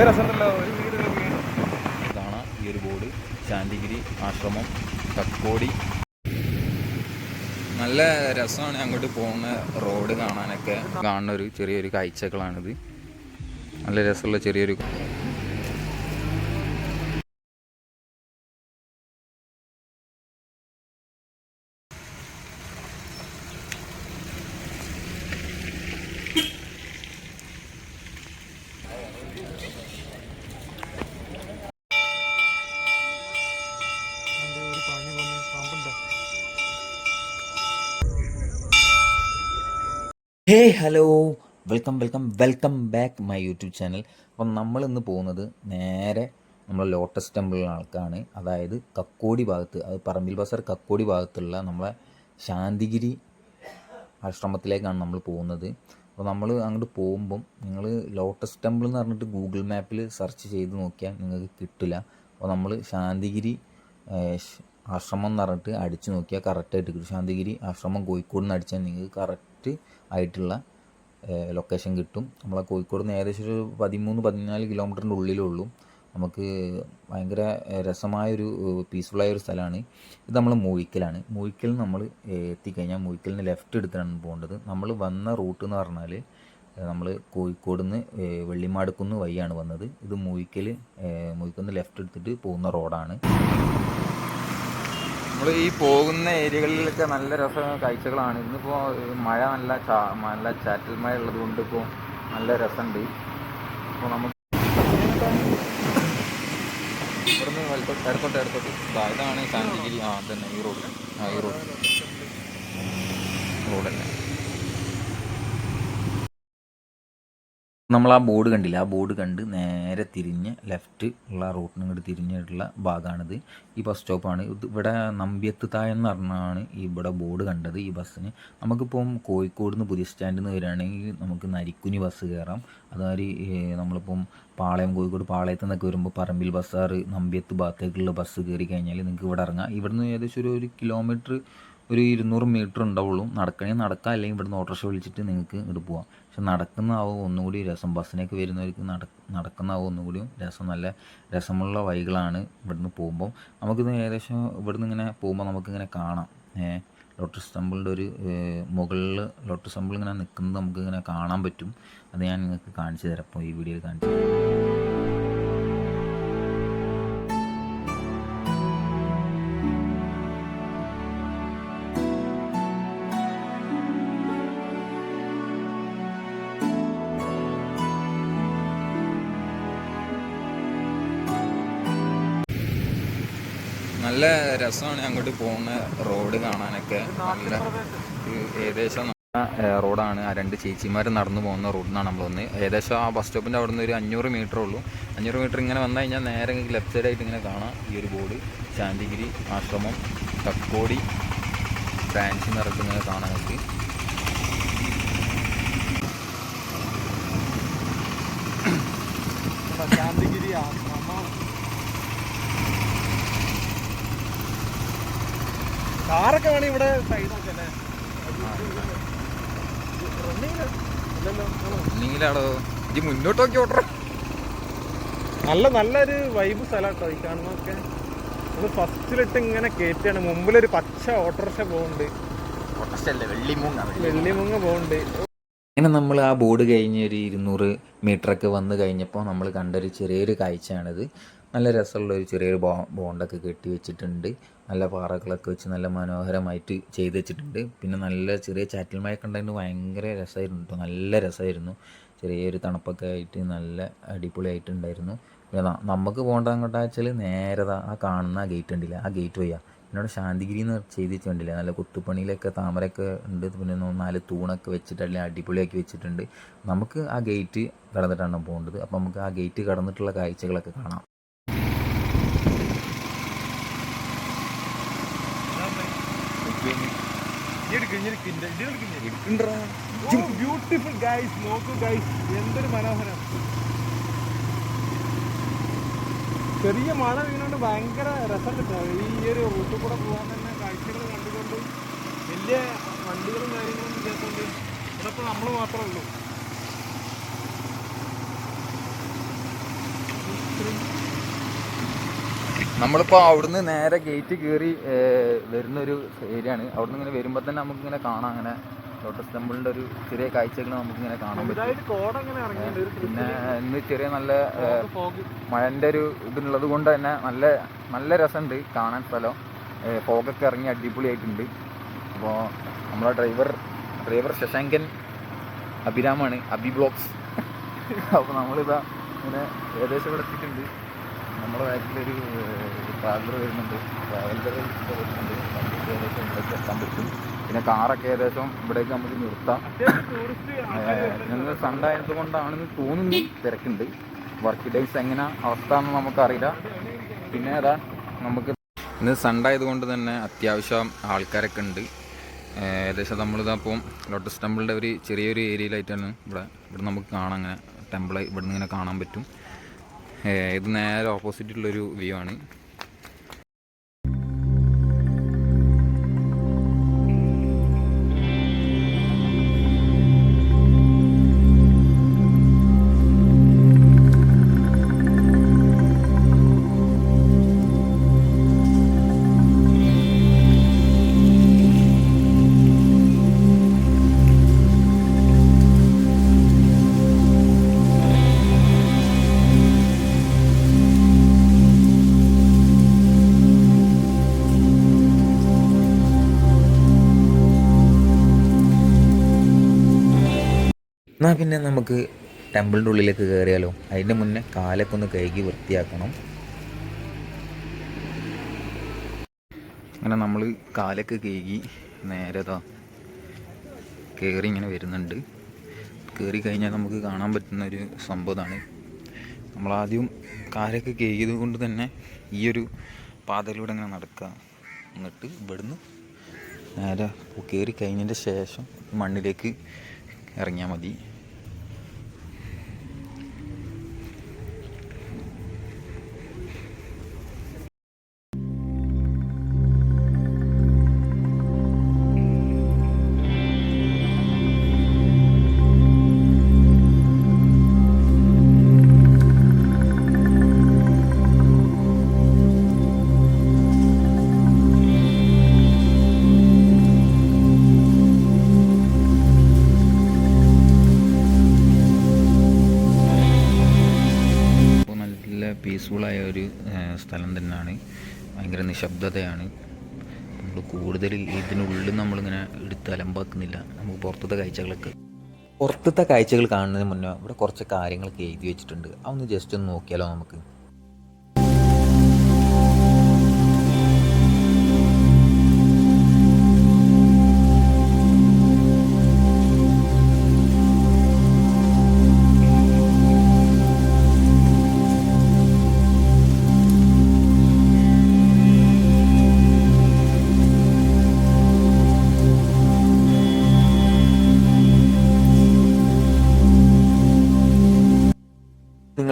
ഒരു ഈ ഒരു ബോർഡ്. ശാന്തിഗിരി ആശ്രമം കക്കോടി. നല്ല രസമാണ് അങ്ങോട്ട് പോകുന്ന റോഡ് കാണാനൊക്കെ. കാണുന്ന ഒരു ചെറിയൊരു കാഴ്ചകളാണിത്. നല്ല രസമുള്ള ചെറിയൊരു hey hello. Welcome welcome welcome back my YouTube channel. അപ്പം നമ്മൾ ഇന്ന് പോകുന്നത് നേരെ നമ്മൾ ലോട്ടസ് ടെമ്പിളിലേക്കാണ് അതായത് കക്കോടി ഭാഗത്ത് അത് പറമ്പിൽ ബസാർ കക്കോടി ഭാഗത്തുള്ള നമ്മളെ ശാന്തിഗിരി ആശ്രമത്തിലേക്കാണ് നമ്മൾ പോകുന്നത്. അപ്പോൾ നമ്മൾ അങ്ങോട്ട് പോകുമ്പം നിങ്ങൾ ലോട്ടസ് ടെമ്പിൾ എന്ന് പറഞ്ഞിട്ട് ഗൂഗിൾ മാപ്പിൽ സെർച്ച് ചെയ്ത് നോക്കിയാൽ നിങ്ങൾക്ക് കിട്ടില്ല. അപ്പോൾ നമ്മൾ ശാന്തിഗിരി ആശ്രമം എന്ന് പറഞ്ഞിട്ട് അടിച്ച് നോക്കിയാൽ കറക്റ്റായിട്ട് കിട്ടും. ശാന്തിഗിരി ആശ്രമം കോഴിക്കോട് നിന്ന് അടിച്ചാൽ നിങ്ങൾക്ക് കറക്റ്റ് ആയിട്ടുള്ള ലൊക്കേഷൻ കിട്ടും. നമ്മളെ കോഴിക്കോട് നിന്ന് ഏകദേശം ഒരു പതിമൂന്ന് പതിനാല് കിലോമീറ്ററിന്റെ ഉള്ളിലേ ഉള്ളൂ നമുക്ക് ഭയങ്കര രസമായൊരു പീസ്ഫുള്ളായ ഒരു സ്ഥലമാണ്. ഇത് നമ്മൾ മൂഴിക്കലാണ്. മൂഴിക്കൽ നമ്മൾ എത്തിക്കഴിഞ്ഞാൽ മൂഴിക്കലിന് ലെഫ്റ്റ് എടുത്തിട്ടാണ് പോകേണ്ടത്. നമ്മൾ വന്ന റൂട്ട് എന്ന് പറഞ്ഞാൽ നമ്മൾ കോഴിക്കോട് നിന്ന് വെള്ളിമാടുക്കുന്ന് വഴിയാണ് വന്നത്. ഇത് മൂഴിക്കൽ മൂഴിക്കുന്ന് ലെഫ്റ്റ് എടുത്തിട്ട് പോകുന്ന റോഡാണ് നമ്മൾ ഈ പോകുന്ന ഏരിയകളിലൊക്കെ നല്ല രസ കാഴ്ചകളാണ്. ഇന്നിപ്പോൾ മഴ നല്ല നല്ല ചാറ്റൽ മഴ ഉള്ളത് കൊണ്ട് ഇപ്പോൾ നല്ല രസമുണ്ട് അപ്പോൾ നമുക്ക് ഇവിടുന്ന് വലത്തോട്ട് ഇടത്തോട്ട് ഇടത്തോട്ട് ഇതാണ് ശാന്തിഗിരി ആ തന്നെ ഈ റോഡിൽ ആ ഈ റോഡ്. റോഡല്ലേ. നമ്മൾ ആ ബോർഡ് കണ്ടില്ല? ആ ബോർഡ് കണ്ട് നേരെ തിരിഞ്ഞ് ലെഫ്റ്റ് ഉള്ള റൂട്ടിന് ഇങ്ങോട്ട് തിരിഞ്ഞിട്ടുള്ള ഭാഗമാണിത്. ഈ ബസ് സ്റ്റോപ്പാണ്. ഇത് ഇവിടെ നമ്പ്യത്ത് തായെന്ന് പറഞ്ഞാണ് ഇവിടെ ബോർഡ് കണ്ടത് ഈ ബസ്സിന്. നമുക്കിപ്പം കോഴിക്കോട് നിന്ന് പുതിയ സ്റ്റാൻഡിൽ നിന്ന് വരികയാണെങ്കിൽ നമുക്ക് നരിക്കുനി ബസ് കയറാം. അതായത് നമ്മളിപ്പം പാളയം കോഴിക്കോട് പാളയത്ത് നിന്നൊക്കെ വരുമ്പോൾ പറമ്പിൽ ബസ്സാറ് നമ്പ്യത്ത് ഭാഗത്തേക്കുള്ള ബസ് കയറി കഴിഞ്ഞാൽ നിങ്ങൾക്ക് ഇവിടെ ഇറങ്ങാം. ഇവിടുന്ന് ഏകദേശം ഒരു ഒരു കിലോമീറ്റർ ഒരു ഇരുന്നൂറ് മീറ്റർ ഉണ്ടാവുള്ളൂ. നടക്കണമെങ്കിൽ നടക്കാം. അല്ലെങ്കിൽ ഇവിടുന്ന് ഓട്ടോറിക്ഷ വിളിച്ചിട്ട് നിങ്ങൾക്ക് ഇങ്ങോട്ട് പോവാം. പക്ഷെ നടക്കുന്നതാവും ഒന്നുകൂടി രസം. ബസ്സിനൊക്കെ വരുന്നവർക്ക് നട നടക്കുന്നതാവും ഒന്നുകൂടി രസം. നല്ല രസമുള്ള വഴികളാണ് ഇവിടുന്ന് പോകുമ്പോൾ നമുക്കിത് ഏകദേശം ഇവിടുന്ന് ഇങ്ങനെ പോകുമ്പോൾ നമുക്കിങ്ങനെ കാണാം. ലോട്ടസ് ടെമ്പിളിന്റെ ഒരു മുകളിൽ ലോട്ടസ് ടെമ്പിൾ ഇങ്ങനെ നിൽക്കുന്നത് നമുക്കിങ്ങനെ കാണാൻ പറ്റും. അത് ഞാൻ നിങ്ങൾക്ക് കാണിച്ചു തരാം. അപ്പോൾ ഈ വീഡിയോയിൽ കാണിച്ചു തരാം. നല്ല രസമാണ് അങ്ങോട്ട് പോകുന്ന റോഡ് കാണാനൊക്കെ. നല്ല ഏകദേശം റോഡാണ്. ആ രണ്ട് ചേച്ചിമാർ നടന്നു പോകുന്ന റോഡിനാണ് നമ്മൾ വന്ന് ഏകദേശം ആ ബസ് സ്റ്റോപ്പിന്റെ അവിടെ നിന്ന് ഒരു അഞ്ഞൂറ് മീറ്റർ ഉള്ളൂ. അഞ്ഞൂറ് മീറ്റർ ഇങ്ങനെ വന്നു കഴിഞ്ഞാൽ നേരെ ലെഫ്റ്റ് സൈഡായിട്ട് ഇങ്ങനെ കാണാം ഈ ഒരു ബോർഡ്. ശാന്തിഗിരി ആശ്രമം കക്കോടി ബ്രാഞ്ച് എന്ന് പറഞ്ഞിട്ട് ഇങ്ങനെ കാണാൻ പറ്റി ശാന്തിഗിരി ആശ്രമം. കാറൊക്കെ വേണേ ഇവിടെ സൈഡ് നോക്കല്ലേ നീലാടോ ഇത് മുന്നോട്ട് നോക്കി ഓട്ടർ നല്ല നല്ലൊരു വൈബ് സ്ഥലട്ടോ ഈ കാണുന്നൊക്കെ അത് ഫസ്റ്റിലിട്ട് ഇങ്ങനെ കയറ്റാണ് മുമ്പിലൊരു പച്ച ഓട്ടോറിക്ഷ പോകുന്നുണ്ട് വെള്ളിമുങ്ങ പോകുന്നുണ്ട് അങ്ങനെ നമ്മൾ ആ ബോർഡ് കഴിഞ്ഞ് ഒരു ഇരുന്നൂറ് മീറ്ററൊക്കെ വന്നു കഴിഞ്ഞപ്പോൾ നമ്മൾ കണ്ടൊരു ചെറിയൊരു കാഴ്ചയാണിത്. നല്ല രസമുള്ള ഒരു ചെറിയൊരു ബോ ബോണ്ടൊക്കെ കെട്ടി വെച്ചിട്ടുണ്ട്. നല്ല പാറകളൊക്കെ വെച്ച് നല്ല മനോഹരമായിട്ട് ചെയ്ത് വെച്ചിട്ടുണ്ട്. പിന്നെ നല്ല ചെറിയ ചാറ്റൽ മഴയൊക്കെ ഉണ്ടായിരുന്നു ഭയങ്കര രസമായിരുന്നു കേട്ടോ നല്ല രസമായിരുന്നു. ചെറിയൊരു തണുപ്പൊക്കെ ആയിട്ട് നല്ല അടിപൊളിയായിട്ടുണ്ടായിരുന്നു. പിന്നെ നമുക്ക് പോകേണ്ട അങ്ങോട്ടാ വെച്ചാൽ നേരെ ആ കാണുന്ന ആ ഗേറ്റ് ഉണ്ടില്ല ആ ഗേറ്റ് വയ്യാ എന്നോട് ശാന്തിഗിരി എന്ന് ചെയ്ത് വെച്ചിട്ടുണ്ടല്ലേ? നല്ല കുത്തുപ്പണിയിലൊക്കെ താമരയൊക്കെ ഉണ്ട്. പിന്നെ നാല് തൂണൊക്കെ വെച്ചിട്ട് അല്ലെങ്കിൽ അടിപൊളിയാക്കി വെച്ചിട്ടുണ്ട്. നമുക്ക് ആ ഗേറ്റ് കടന്നിട്ടാണ് പോകേണ്ടത്. അപ്പോൾ നമുക്ക് ആ ഗേറ്റ് കടന്നിട്ടുള്ള കാഴ്ചകളൊക്കെ കാണാം. ബ്യൂട്ടിഫുൾ ഗൈസ് നോക്കൂ ഗൈസ് എന്തൊരു മനോഹരം. ചെറിയ മഴ വീണുകൊണ്ട് ഭയങ്കര രസം കിട്ടും ഈ ഒരു റൂട്ടിൽ കൂടെ പോകാൻ തന്നെ കാഴ്ചകൾ കണ്ടുകൊണ്ട് വലിയ വണ്ടികളും കാര്യങ്ങളും ഇല്ലാത്തതുകൊണ്ട് ഇവിടെ ഇപ്പോൾ നമ്മൾ മാത്രമേ ഉള്ളൂ. നമ്മളിപ്പോൾ അവിടുന്ന് നേരെ ഗേറ്റ് കയറി വരുന്നൊരു ഏരിയ ആണ്. അവിടുന്ന് ഇങ്ങനെ വരുമ്പോൾ തന്നെ നമുക്കിങ്ങനെ കാണാം. അങ്ങനെ ലോട്ടസ് ടെമ്പിളിന്റെ ഒരു ചെറിയ കാഴ്ചകൾ നമുക്കിങ്ങനെ കാണാൻ പറ്റും. ഒരു പിന്നെ ഇന്ന് ചെറിയ നല്ല മഴന്റെ ഒരു ഇതുള്ളത് കൊണ്ട് തന്നെ നല്ല നല്ല രസമുണ്ട് കാണാൻ സ്ഥലം. പോകൊക്കെ ഫോഗൊക്കെ ഇറങ്ങി അടിപൊളിയായിട്ടുണ്ട്. അപ്പോൾ നമ്മളെ ഡ്രൈവർ ഡ്രൈവർ ശശാങ്കൻ അഭിരാമാണ്. അബി ബ്ലോക്സ് അപ്പോൾ നമ്മളിതാ ഇങ്ങനെ ഏകദേശം ഇവിടെ എത്തിയിട്ടുണ്ട്. നമ്മുടെ ബാക്കിലൊരു ട്രാവലർ വരുന്നുണ്ട്. ട്രാവലർ വരുന്നുണ്ട്. നമുക്ക് ഏകദേശം ഇവിടേക്ക് എത്താൻ പറ്റും. പിന്നെ കാറൊക്കെ ഏകദേശം ഇവിടേക്ക് നമുക്ക് നിർത്താം. ഞങ്ങൾ സൺഡേ കൊണ്ടാണെന്ന് തോന്നുന്നു തിരക്കുണ്ട്. വർക്ക് ഡേയ്സ് എങ്ങനെ അവസ്ഥ എന്ന് നമുക്കറിയില്ല. പിന്നെ അതാ നമുക്ക് ഇന്ന് സൺഡേ ആയതുകൊണ്ട് തന്നെ അത്യാവശ്യം ആൾക്കാരൊക്കെ ഉണ്ട്. ഏകദേശം നമ്മളിതാ അപ്പം ലോട്ടസ് ടെമ്പിളിന്റെ ഒരു ചെറിയൊരു ഏരിയയിലായിട്ടാണ് ഇവിടെ ഇവിടെ നമുക്ക് കാണാം അങ്ങനെ ടെമ്പിൾ ഇവിടെ നിന്ന് ഇങ്ങനെ കാണാൻ പറ്റും. ഇത് നേരെ ഓപ്പോസിറ്റുള്ളൊരു വ്യൂ ആണ്. എന്നാൽ പിന്നെ നമുക്ക് ടെമ്പിളിന്റെ ഉള്ളിലേക്ക് കയറിയാലോ അതിന്റെ മുന്നേ കാലൊക്കെ ഒന്ന് കഴുകി വൃത്തിയാക്കണം. അങ്ങനെ നമ്മൾ കാലൊക്കെ കഴുകി നേരെ ഇതാ കയറി ഇങ്ങനെ വരുന്നുണ്ട്. കയറി കഴിഞ്ഞാൽ നമുക്ക് കാണാൻ പറ്റുന്ന ഒരു സംഭവമാണ് നമ്മളാദ്യം കാലൊക്കെ കഴുകിയത് കൊണ്ട് തന്നെ ഈ ഒരു പാതയിലൂടെ ഇങ്ങനെ നടക്കുക. എന്നിട്ട് ഇവിടുന്ന് നേരെ കയറി കഴിഞ്ഞതിന്റെ ശേഷം മണ്ണിലേക്ക് ഇറങ്ങിയാൽ മതി. പീസ്ഫുള്ളായ ഒരു സ്ഥലം തന്നെയാണ്. ഭയങ്കര നിശബ്ദതയാണ്. നമ്മൾ കൂടുതൽ ഇതിനുള്ളിൽ നമ്മളിങ്ങനെ എടുത്ത് അലമ്പാക്കുന്നില്ല. നമുക്ക് പുറത്തത്തെ കാഴ്ചകളൊക്കെ. പുറത്തത്തെ കാഴ്ചകൾ കാണുന്നതിന് മുന്നേ ഇവിടെ കുറച്ച് കാര്യങ്ങളൊക്കെ എഴുതി വെച്ചിട്ടുണ്ട്. അതൊന്ന് ജസ്റ്റ് ഒന്ന് നോക്കിയാലോ നമുക്ക്?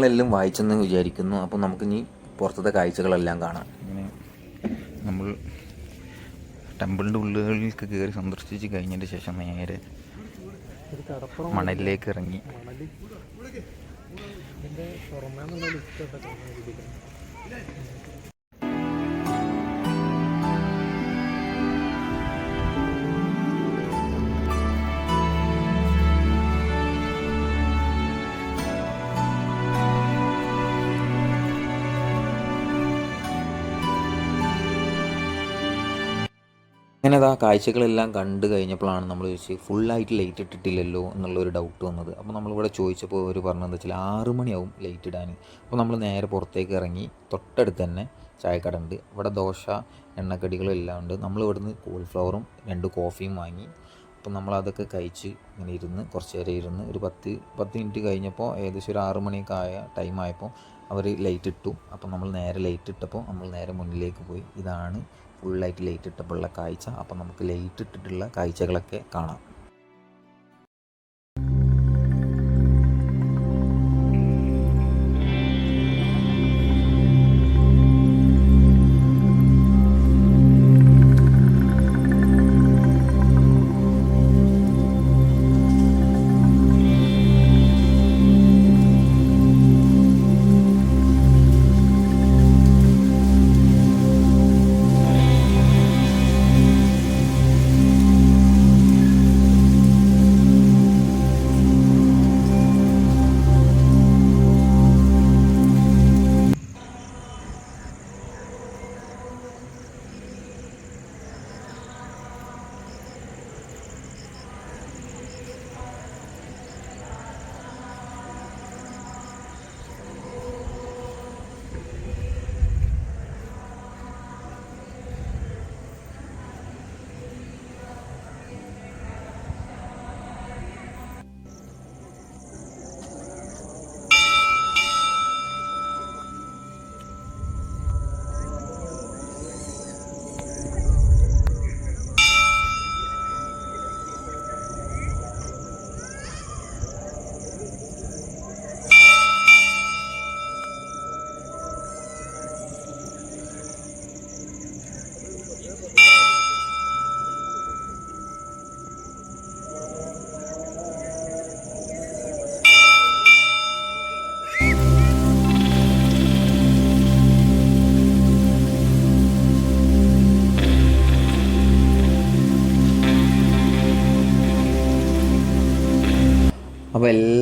നിങ്ങളെല്ലാം വായിച്ചെന്ന് വിചാരിക്കുന്നു. അപ്പോൾ നമുക്കിനി പുറത്തത്തെ കാഴ്ചകളെല്ലാം കാണാം. ഇങ്ങനെ നമ്മൾ ടെമ്പിളിന്റെ ഉള്ളുകളിലേക്ക് കയറി സന്ദർശിച്ച് കഴിഞ്ഞതിന്റെ ശേഷം നേരെ മണലിലേക്ക് ഇറങ്ങി. അങ്ങനെ അതാ കാഴ്ചകളെല്ലാം കണ്ടു കഴിഞ്ഞപ്പോഴാണ് നമ്മൾ ചോദിച്ച് ഫുള്ളായിട്ട് ലൈറ്റ് ഇട്ടിട്ടില്ലല്ലോ എന്നുള്ളൊരു ഡൗട്ട് വന്നത്. അപ്പോൾ നമ്മളിവിടെ ചോദിച്ചപ്പോൾ അവർ പറഞ്ഞതെന്ന് വെച്ചാൽ ആറ് മണിയാവും ലൈറ്റ് ഇടാൻ അപ്പോൾ നമ്മൾ നേരെ പുറത്തേക്ക് ഇറങ്ങി തൊട്ടടുത്ത് തന്നെ ചായക്കട ഉണ്ട് ഇവിടെ ദോശ എണ്ണക്കടികളും എല്ലാം ഉണ്ട്. നമ്മൾ ഇവിടുന്ന് കോളിഫ്ലവറും രണ്ട് കോഫിയും വാങ്ങി. അപ്പോൾ നമ്മളതൊക്കെ കഴിച്ച് ഇങ്ങനെ ഇരുന്ന് കുറച്ച് നേരം ഇരുന്ന് ഒരു പത്ത് പത്ത് മിനിറ്റ് കഴിഞ്ഞപ്പോൾ ഏകദേശം ഒരു ആറ് മണിയൊക്കെ ആയ ടൈം ആയപ്പോൾ അവർ ലൈറ്റ് ഇട്ടു. അപ്പോൾ നമ്മൾ നേരെ ലൈറ്റ് ഇട്ടപ്പോൾ നമ്മൾ നേരെ മുന്നിലേക്ക് പോയി. ഇതാണ് ഫുള്ളായിട്ട് ലൈറ്റ് ഇട്ടപ്പോഴുള്ള കാഴ്ച. അപ്പോൾ നമുക്ക് ലൈറ്റ് ഇട്ടിട്ടുള്ള കാഴ്ചകളൊക്കെ കാണാം.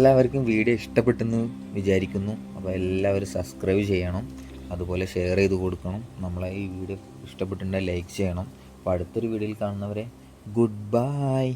എല്ലാവർക്കും വീഡിയോ ഇഷ്ടപ്പെട്ടെന്ന് വിചാരിക്കുന്നു. അപ്പോൾ എല്ലാവരും സബ്സ്ക്രൈബ് ചെയ്യണം. അതുപോലെ ഷെയർ ചെയ്ത് കൊടുക്കണം. നമ്മളെ ഈ വീഡിയോ ഇഷ്ടപ്പെട്ടിട്ടുണ്ടെങ്കിൽ ലൈക്ക് ചെയ്യണം. അപ്പോൾ അടുത്തൊരു വീഡിയോയിൽ കാണുന്നവരെ ഗുഡ് ബൈ